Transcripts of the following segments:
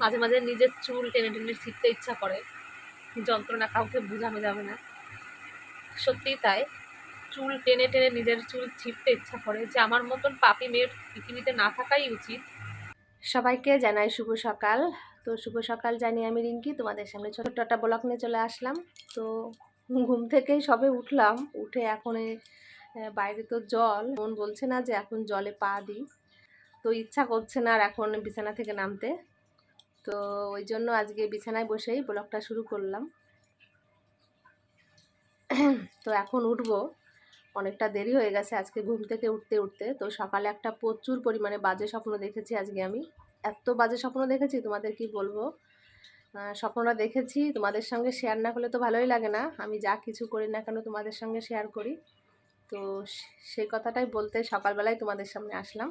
মাঝে মাঝে নিজের চুল টেনে টেনে ছিটতে ইচ্ছা করে। যন্ত্রণা কাউকে বোঝানো যাবে না। সত্যিই তাই। চুল টেনে টেনে নিজের চুল ছিটতে ইচ্ছা করে যে আমার মতন পাপি মেয়ের পৃথিবীতে না থাকাই উচিত। সবাইকে জানাই শুভ সকাল। তো শুভ সকাল জানি আমি রিঙ্কি, তোমাদের সামনে ছোট্ট একটা ব্লগ নিয়ে চলে আসলাম। তো ঘুম থেকেই সবে উঠলাম। উঠে এখন বাইরে তো জল। মন বলছে না যে এখন জলে পা দিই। তো ইচ্ছা করছে না আর এখন বিছানা থেকে নামতে। তো ওই জন্য আজকে বিছানায় বসেই ব্লগটা শুরু করলাম। তো এখন উঠবো। অনেকটা দেরি হয়ে গেছে আজকে ঘুম থেকে উঠতে উঠতে। তো সকালে একটা প্রচুর পরিমাণে বাজে স্বপ্ন দেখেছি আজকে আমি। এত বাজে স্বপ্ন দেখেছি, তোমাদের কি বলব? স্বপ্নটা দেখেছি, তোমাদের সঙ্গে শেয়ার না করলে তো ভালোই লাগে না। আমি যা কিছু করি না কেন তোমাদের সঙ্গে শেয়ার করি। তো সেই কথাটাই বলতে সকালবেলায় তোমাদের সামনে আসলাম।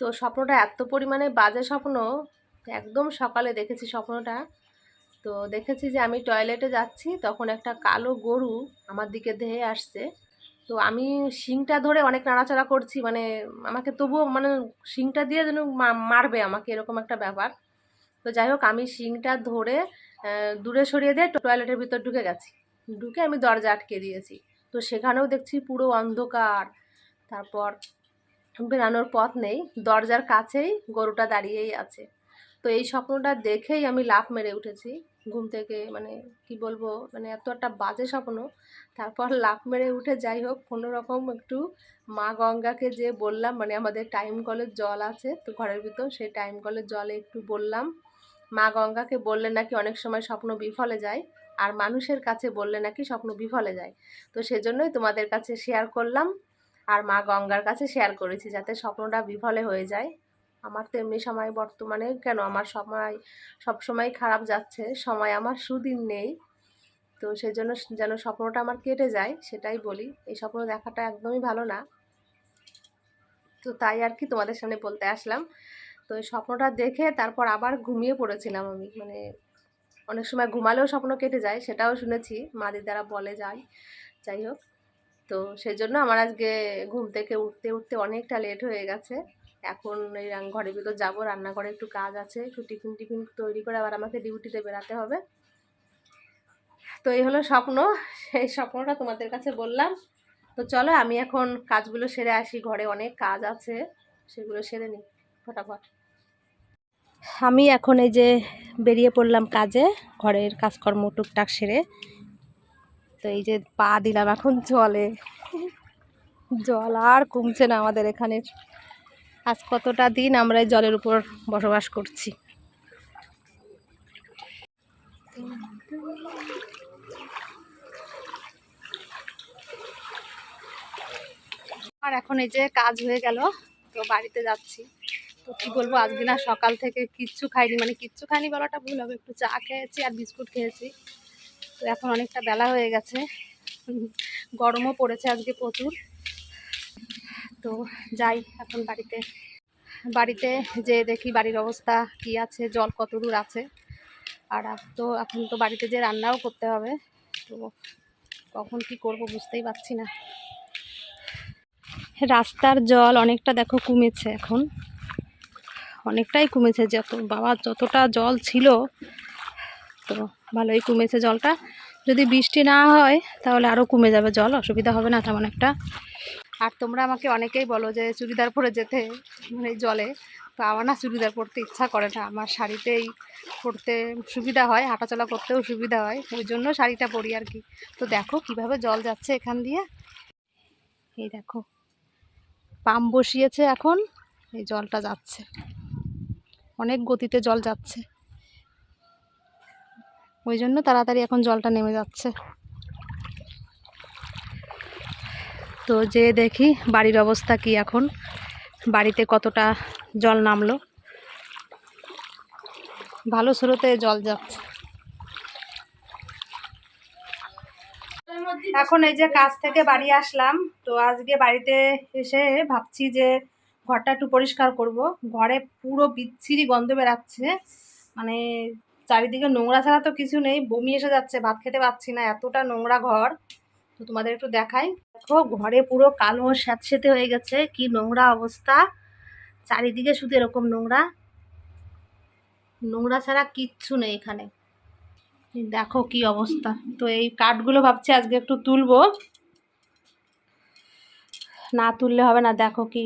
তো স্বপ্নটা এত পরিমাণে বাজে স্বপ্ন একদম সকালে দেখেছি স্বপ্নটা। তো দেখেছি যে আমি টয়লেটে যাচ্ছি, তখন একটা কালো গরু আমার দিকে ধেয়ে আসছে। তো আমি শিংটা ধরে অনেক নাড়াচাড়া করছি মানে আমাকে তবুও মানে শিংটা দিয়ে যেন মারবে আমাকে, এরকম একটা ব্যাপার। তো যাই হোক, আমি শিংটা ধরে দূরে সরিয়ে দিয়ে টয়লেটের ভিতর ঢুকে গেছি। ঢুকে আমি দরজা আটকে দিয়েছি। তো সেখানেও দেখছি পুরো অন্ধকার। তারপর বেরানোর পথ নেই, দরজার কাছেই গরুটা দাঁড়িয়েই আছে। তো এই স্বপ্নটা দেখেই আমি লাফ মেরে উঠেছি। ঘুম থেকে মানে কি বলব মানে এত একটা বাজে স্বপ্ন। তারপর লাফ মেরে উঠে যাই হোক, কোনো রকম একটু মা গঙ্গাকে যে বললাম মানে আমাদের টাইম কলের জল আছে, তো ঘরের ভিতর সেই টাইম কলের জলে একটু বললাম। মা গঙ্গাকে বললে নাকি অনেক সময় স্বপ্ন বিফলে যায়, আর মানুষের কাছে বললে নাকি স্বপ্ন বিফলে যায়। তো সেজন্যই তোমাদের কাছে শেয়ার করলাম, আর মা গঙ্গার কাছে শেয়ার করেছি, যাতে স্বপ্নটা বিফলে হয়ে যায়। আমার তো এমনি সময় বর্তমানে কেন? আমার সময় সব সময় খারাপ যাচ্ছে, সময় আমার সুদিন নেই। তো সেই জন্য যেন স্বপ্নটা আমার কেটে যায়, সেটাই বলি। এই স্বপ্ন দেখাটা একদমই ভালো না। তো তাই আর কি তোমাদের সামনে বলতে আসলাম। তো এই স্বপ্নটা দেখে তারপর আবার ঘুমিয়ে পড়েছিলাম আমি। মানে অনেক সময় ঘুমালেও স্বপ্ন কেটে যায়, সেটাও শুনেছি। মা দিদারা বলে যায় যাই হোক। তো সেই জন্য আমার আজকে ঘুম থেকে উঠতে উঠতে অনেকটা লেট হয়ে গেছে। এখন এই ঘরের ভিতর যাব, রান্নাঘরে একটু কাজ আছে, একটু টিফিন টিফিন তৈরি করে আবার আমাকে ডিউটিতে বেরাতে হবে। তো এই হলো স্বপ্ন, সেই স্বপ্নটা তোমাদের কাছে বললাম। তো চলো, আমি এখন কাজগুলো সেরে আসি, ঘরে অনেক কাজ আছে, সেগুলো সেরে নিই, ফটাফট। আমি এখন এই যে বেরিয়ে পড়লাম কাজে, ঘরের কাজকর্ম টুকটাক সেরে। তো এই যে পা দিলাম, এখন জলে। জল আর কমছে না আমাদের এখানে আজ কতটা দিন আমরা জলের উপর বসবাস করছি। আর এখন এই যে কাজ হয়ে গেল, তো বাড়িতে যাচ্ছি। তো কি বলব, আজকে না সকাল থেকে কিচ্ছু খাইনি মানে কিচ্ছু খাইনি বলাটা ভুল হবে, একটু চা খেয়েছি আর বিস্কুট খেয়েছি। তো এখন অনেকটা বেলা হয়ে গেছে, গরমও পড়েছে আজকে প্রচুর। তো যাই, এখন বাড়িতে বাড়িতে যে দেখি বাড়ির অবস্থা কি আছে, জল কত দূর আছে। আর তো এখন তো বাড়িতে যে রান্নাও করতে হবে, তো কখন কি করব বুঝতেই পারছি না। রাস্তার জল অনেকটা দেখো কমেছে এখন। অনেকটাই কমেছে, যত, বাবা যতটা জল ছিল, তো ভালোই কমেছে জলটা। যদি বৃষ্টি না হয়, তাহলে আরও কমে যাবে জল, অসুবিধা হবে না তেমন একটা। আর তোমরা আমাকে অনেকেই বলো যে চুড়িদার পরে যেতে মানে জলে। তো আমার না চুড়িদার পরতে ইচ্ছা করে না। আমার শাড়িতেই পরতে সুবিধা হয়, হাঁটাচলা করতেও সুবিধা হয়। ওই জন্য শাড়িটা পরি আর কি। তো দেখো কীভাবে জল যাচ্ছে এখান দিয়ে। এই দেখো, পাম্প বসিয়েছে এখন। এই জলটা যাচ্ছে। অনেক গতিতে জল যাচ্ছে। ওই জন্য তাড়াতাড়ি এখন জলটা নেমে যাচ্ছে। তো যে দেখি বাড়ির অবস্থা কি এখন, বাড়িতে কতটা জল নামলো। ভালো স্রোতে জল যাচ্ছে। এখন এই যে কাজ থেকে বাড়ি আসলাম, তো আজকে বাড়িতে এসে ভাবছি যে ঘরটা একটু পরিষ্কার করব। ঘরে পুরো বিচ্ছিরি গন্ধ বেরাচ্ছে মানে চারিদিকে নোংরা ছাড়া তো কিছু নেই, বমি এসে যাচ্ছে, ভাত খেতে পাচ্ছি না, এতটা নোংরা ঘর। তো তোমাদের একটু দেখাই। দেখো, ঘরে পুরো কালো স্যাঁতসেতে হয়ে গেছে। কি নোংরা অবস্থা। চারিদিকে শুধু এরকম নোংরা। নোংরা ছাড়া কিচ্ছু নেই এখানে। দেখো কি অবস্থা। তো এই কাঠগুলো ভাবছি আজকে একটু তুলবো। না তুললে হবে না। দেখো কি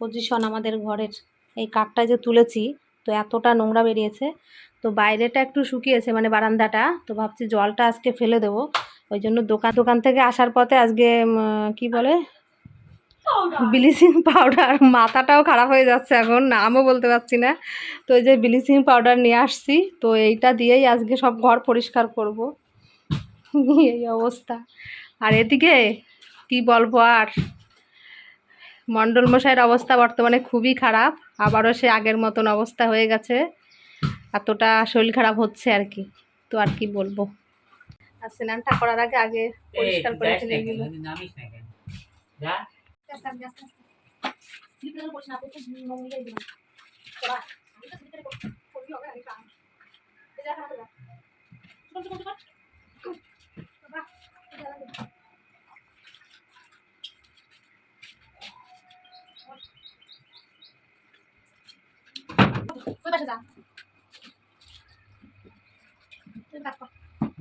পজিশন আমাদের ঘরের। এই কাঠটা যে তুলেছি, তো এতটা নোংরা বেরিয়েছে। তো বাইরেটা একটু শুকিয়েছে মানে বারান্দাটা। তো ভাবছি জলটা আজকে ফেলে দেবো। ওই জন্য দোকান দোকান থেকে আসার পথে আজকে কি বলে? ব্লিচিং পাউডার মাথাটাও খারাপ হয়ে যাচ্ছে এখন নামও বলতে পারছি না। তো এই যে ব্লিচিং পাউডার নিয়ে আসছি তো এইটা দিয়েই আজকে সব ঘর পরিষ্কার করব। এই অবস্থা। আর এদিকে কি বলব আর? মণ্ডল মশাইয়ের অবস্থা বর্তমানে খুবই খারাপ আবারও সে আগের মতন অবস্থা হয়ে গেছে। এতটা শরীর খারাপ হচ্ছে আর কি। তো আর কি বলব? আর স্নানটা করার আগে আগে পরিষ্কার করে ফেলে এগুলো নামিস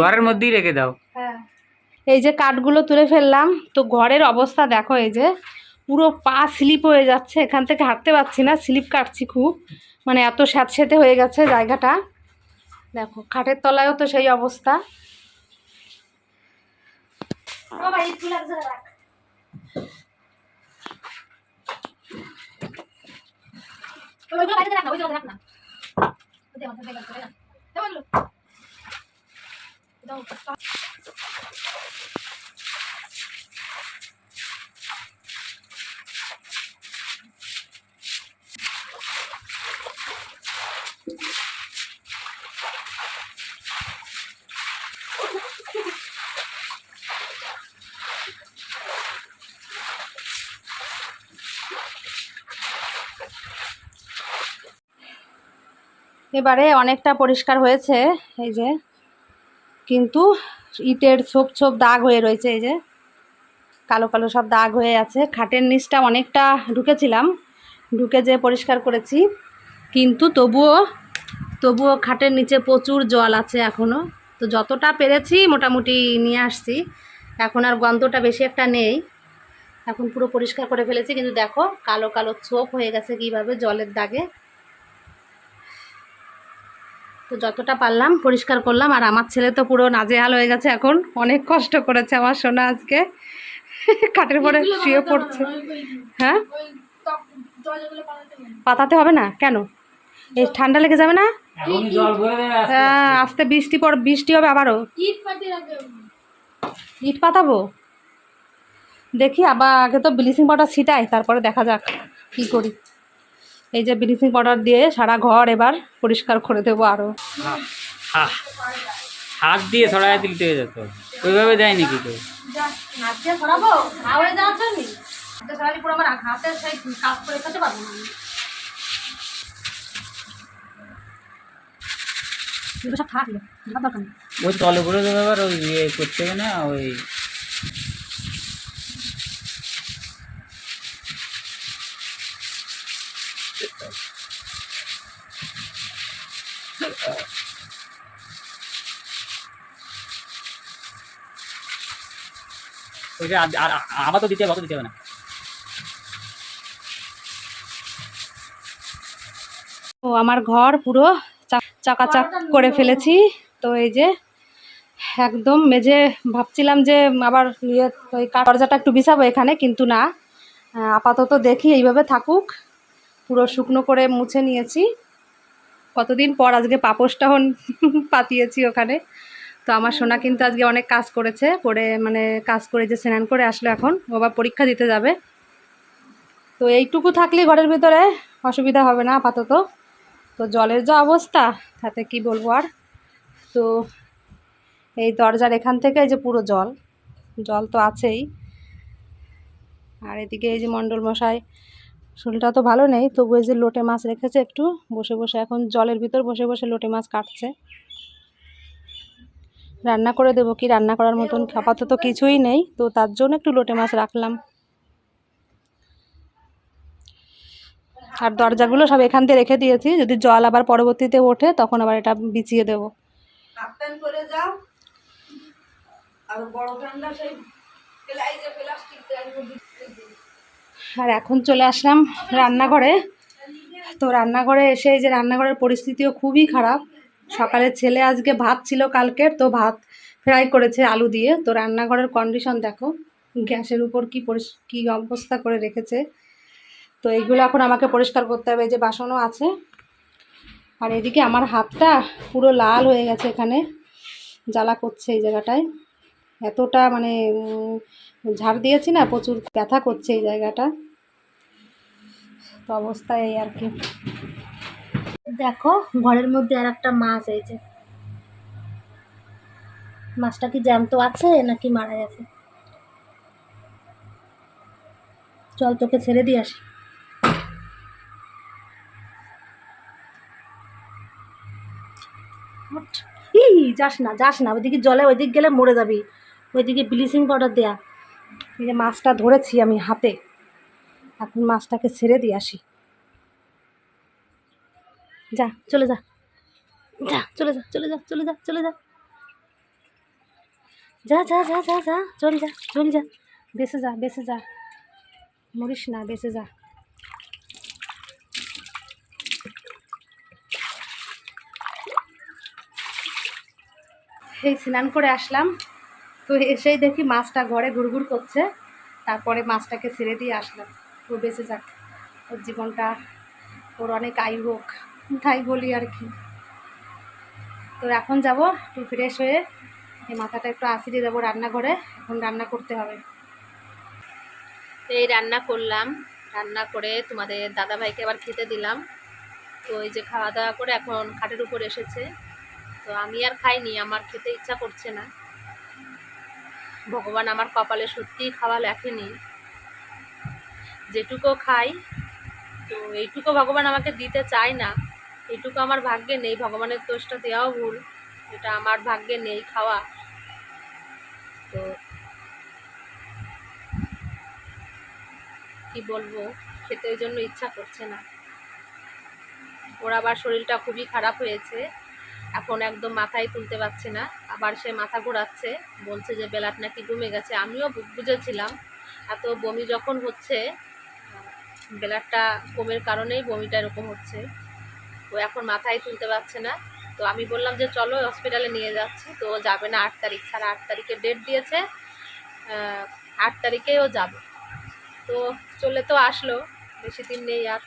ঘরের মধ্যেই রেখে দাও। হ্যাঁ। এই যে কাঠগুলো তুলে ফেললাম তো ঘরের অবস্থা দেখো এই যে পুরো পা স্লিপ হয়ে যাচ্ছে এখান থেকে হাঁটতে পারছি না স্লিপ কাটছি খুব মানে এত স্যাঁতস্যাঁতে হয়ে গেছে জায়গাটা। দেখো খাটের তলায়ও তো সেই অবস্থা। রাখ না, ওই জায়গায় রাখ না। ওই দে, ওই জায়গায় রাখ, দাও ওইগুলো। দাও। এবারে অনেকটা পরিষ্কার হয়েছে, এই যে। কিন্তু ইটের ছোপ ছোপ দাগ হয়ে রয়েছে, এই যে। কালো কালো সব দাগ হয়ে আছে। খাটের নিচটা অনেকটা ঢুকেছিলাম, ঢুকে যে পরিষ্কার করেছি। কিন্তু তবুও তবুও খাটের নিচে প্রচুর জল আছে এখনও তো যতটা পেরেছি মোটামুটি নিয়ে আসছি। এখন আর গন্ধটা বেশি একটা নেই। এখন পুরো পরিষ্কার করে ফেলেছি। কিন্তু দেখো, কালো কালো ছোপ হয়ে গেছে কীভাবে জলের দাগে। তো যতটা পারলাম পরিষ্কার করলাম। আর আমার ছেলে তো পুরো নাজেহাল হয়ে গেছে এখন। অনেক কষ্ট করেছে আমার সোনা আজকে। খাটের পরে শুয়ে পড়ছে। হ্যাঁ? পাতাতে হবে না? কেন? এই ঠান্ডা লেগে যাবে না? হ্যাঁ আস্তে। বৃষ্টি পর বৃষ্টি হবে আবারও। ইট পাতাবো? দেখি আবার আগে তো ব্লিচিং পাউডার ছিটাই তারপরে দেখা যাক কি করি। এই যে ব্লিচিং পাউডার দিয়ে সারা ঘর এবার পরিষ্কার করে দেবো আরও হা- হা- হাত দিয়ে ছড়াই দিতে যেত ওইভাবে দেয় নাকি তো হয়ে করে ওই তলে ভরে দেবে আবার ওই ইয়ে করতে হবে না ওই আমার তো দিতে হবে অত দিতে হবে না। ও, আমার ঘর পুরো চাক- চাকাচাক করে ফেলেছি। তো এই যে একদম মেঝে ভাবছিলাম যে আবার ইয়ে ওই দরজাটা একটু বিছাবো এখানে, কিন্তু না। আপাতত দেখি, এইভাবে থাকুক। পুরো শুকনো করে মুছে নিয়েছি। কতদিন পর আজকে পাপোশটাও পাতিয়েছি ওখানে। তো আমার সোনা কিন্তু আজকে অনেক কাজ করেছে, করে মানে কাজ করে যে স্নান করে আসলো এখন, ও আবার পরীক্ষা দিতে যাবে। তো এইটুকু থাকলে ঘরের ভিতরে অসুবিধা হবে না আপাতত। তো জলের যা অবস্থা, তাতে কি বলব আর? তো এই দরজার এখান থেকে যে পুরো জল জল তো আছেই। আর এদিকে এই যে মণ্ডল মশাই শরীরটা তো ভালো নেই তবু এই যে লোটে মাছ রেখেছে একটু, বসে বসে এখন জলের ভিতর বসে বসে লোটে মাছ কাটছে। রান্না করে দেবো কি? রান্না করার মতন আপাতত কিছুই নেই, তো তার জন্য একটু লোটে মাছ রাখলাম। আর দরজাগুলো সব এখান থেকে রেখে দিয়েছি, যদি জল আবার পরবর্তীতে ওঠে তখন আবার এটা বিছিয়ে দেবো। আর বড় সেই আর এখন চলে আসলাম রান্নাঘরে। তো রান্নাঘরে এসে যে রান্নাঘরের পরিস্থিতিও খুবই খারাপ। সকালে ছেলে আজকে ভাত ছিল কালকের, তো ভাত ফ্রাই করেছে আলু দিয়ে। তো রান্নাঘরের কন্ডিশন দেখো, গ্যাসের উপর কি কি অবস্থা করে রেখেছে। তো এইগুলো এখন আমাকে পরিষ্কার করতে হবে যে বাসনও আছে। আর এদিকে আমার হাতটা পুরো লাল হয়ে গেছে এখানে, জ্বালা করছে এই জায়গাটায়। এতটা মানে ঝাড় দিয়েছি না, প্রচুর ব্যথা করছে এই জায়গাটা। তো অবস্থা এই আর কি। দেখো, ঘরের মধ্যে আর একটা মাছ এই যে। মাছটা কি জ্যান্ত আছে নাকি মারা গেছে? চল তোকে ছেড়ে দিয়ে আসি। যাস না যাস না। ওইদিকে জলে ওইদিক গেলে মরে যাবি। ওইদিকে ব্লিচিং পাউডার দেয়া। এই যে মাছটা ধরেছি আমি হাতে, এখন মাছটাকে ছেড়ে দিয়ে আসি। যা, চলে যা। যা, চলে যা চলে যা চলে যা চলে যা। যা যা যা যা যা, চল যা চল যা। বেসে যা বেসে যা। মরিস না বেসে যা। এই স্নান করে আসলাম। তো এসেই দেখি মাছটা ঘরে ঘুরঘুর করছে। তারপরে মাছটাকে ছেড়ে দিয়ে আসলাম। ও বেঁচে যাক। ওর জীবনটা, ওর অনেক আয়ু হোক, তাই বলি আর কি। তো এখন যাব একটু ফ্রেশ হয়ে, এই মাথাটা একটু আঁচড়িয়ে দেবো রান্নাঘরে। এখন রান্না করতে হবে। এই রান্না করলাম। রান্না করে তোমাদের দাদাভাইকে আবার খেতে দিলাম। তো এই যে খাওয়া দাওয়া করে এখন খাটের উপর এসেছে। তো আমি আর খাইনি, আমার খেতে ইচ্ছা করছে না। ভগবান আমার কপালে সত্যিই খাওয়া লেখেনি। যেটুকু খাই, তো এইটুকু ভগবান আমাকে দিতে চায় না। এইটুকু আমার ভাগ্যে নেই, ভগবানের দোষটা দেওয়াও ভুল, এটা আমার ভাগ্যে নেই খাওয়া। তো কি বলব, খেতে ওই জন্য ইচ্ছা করছে না। ওর আবার শরীরটা খুবই খারাপ হয়েছে। এখন একদম মাথায় তুলতে পারছে না। আবার সে মাথা ঘোরাচ্ছে, বলছে যে বেলাট নাকি কমে গেছে। আমিও বুঝেছিলাম। এত বমি যখন হচ্ছে, বেলাটটা কমের কারণেই বমিটা এরকম হচ্ছে। ও এখন মাথায় তুলতে পারছে না। তো আমি বললাম যে চলো হসপিটালে নিয়ে যাচ্ছি। তো ও যাবে না আট তারিখ ছাড়া আট তারিখে ডেট দিয়েছে। আট তারিখেই ও যাবে। তো চলে তো আসলো। বেশি দিন নেই আর।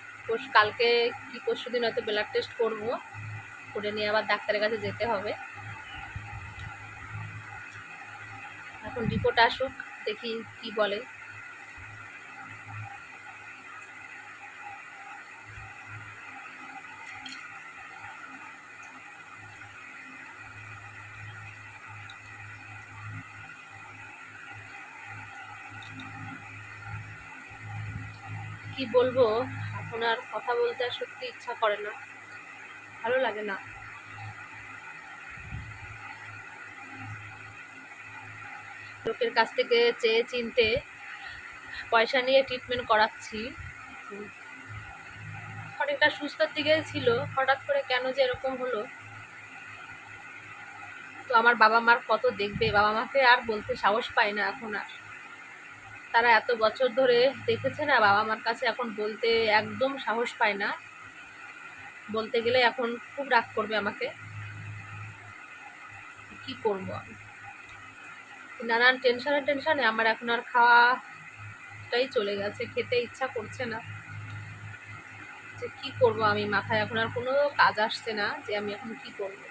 কালকে কি পরশু দিন হয়তো ব্লাড টেস্ট করব। করে নিয়ে আবার ডাক্তারের কাছে যেতে হবে। এখন রিপোর্ট আসুক, দেখি কি বলে। কি বলব এখন আর কথা বলতে সত্যি ইচ্ছা করে না। ভালো লাগে না। লোকের কাছ থেকে চেয়ে চিনতে পয়সা নিয়ে ট্রিটমেন্ট করাচ্ছি। অনেকটা সুস্থর দিকে ছিল, হঠাৎ করে কেন যে এরকম হলো। তো আমার বাবা মার কত দেখবে? বাবা মাকে আর বলতে সাহস পায় না এখন আর। তারা এত বছর ধরে দেখেছে না, বাবা মার কাছে এখন বলতে একদম সাহস পায় না। বলতে গেলে এখন খুব রাগ করবে আমাকে। কি করব আমি? নানান টেনশনে টেনশনে আমার এখন আর খাওয়াটাই চলে গেছে, খেতে ইচ্ছা করছে না। যে কি করব আমি? মাথায় এখন আর কোনো কাজ আসছে না যে আমি এখন কি করব।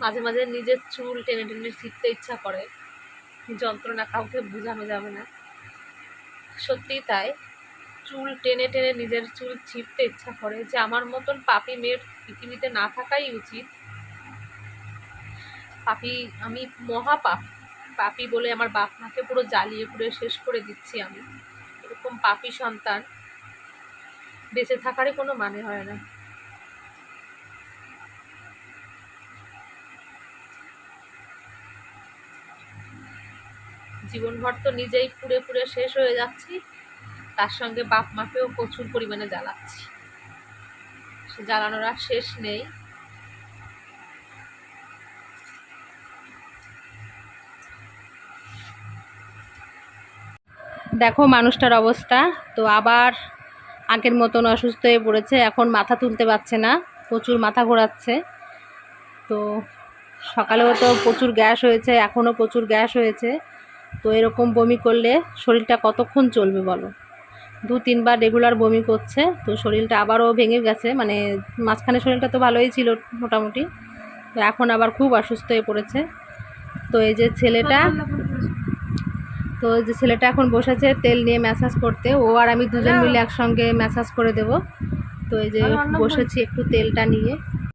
মাঝে মাঝে নিজের চুল টেনে টেনে ছিঁড়তে ইচ্ছা করে। যন্ত্রণা কাউকে বোঝানো যাবে না। সত্যিই তাই। চুল টেনে টেনে নিজের চুল ছিঁড়তে ইচ্ছা করে যে আমার মতন পাপি মেয়ের পৃথিবীতে না থাকাই উচিত। পাপি, আমি মহা পাপ পাপি বলে আমার বাপ মাকে পুরো জ্বালিয়ে পুড়ে শেষ করে দিচ্ছি আমি। এরকম পাপি সন্তান বেঁচে থাকারই কোনো মানে হয় না। জীবনভর তো নিজেই পুড়ে পুড়ে শেষ হয়ে যাচ্ছি। তার সঙ্গে বাপ মাকেও প্রচুর পরিমাণে জ্বালাচ্ছি। সে জ্বালানোর আর শেষ নেই। দেখো মানুষটার অবস্থা। তো আবার আগের মতন অসুস্থ হয়ে পড়েছে, এখন মাথা তুলতে পারছে না, প্রচুর মাথা ঘোরাচ্ছে। তো সকালেও তো প্রচুর গ্যাস হয়েছে, এখনও প্রচুর গ্যাস হয়েছে। তো এরকম বমি করলে শরীরটা কতক্ষণ চলবে বলো? দু তিনবার রেগুলার বমি করছে তো শরীরটা আবারও ভেঙে গেছে মানে মাঝখানে শরীরটা তো ভালোই ছিল মোটামুটি তো এখন আবার খুব অসুস্থ হয়ে পড়েছে। তো এই যে ছেলেটা তো যে ছেলেটা এখন বসেছে তেল নিয়ে ম্যাসাজ করতে ও আর আমি দুজন মিলে একসঙ্গে ম্যাসাজ করে দেব। তো এই যে বসেছি একটু তেলটা নিয়ে।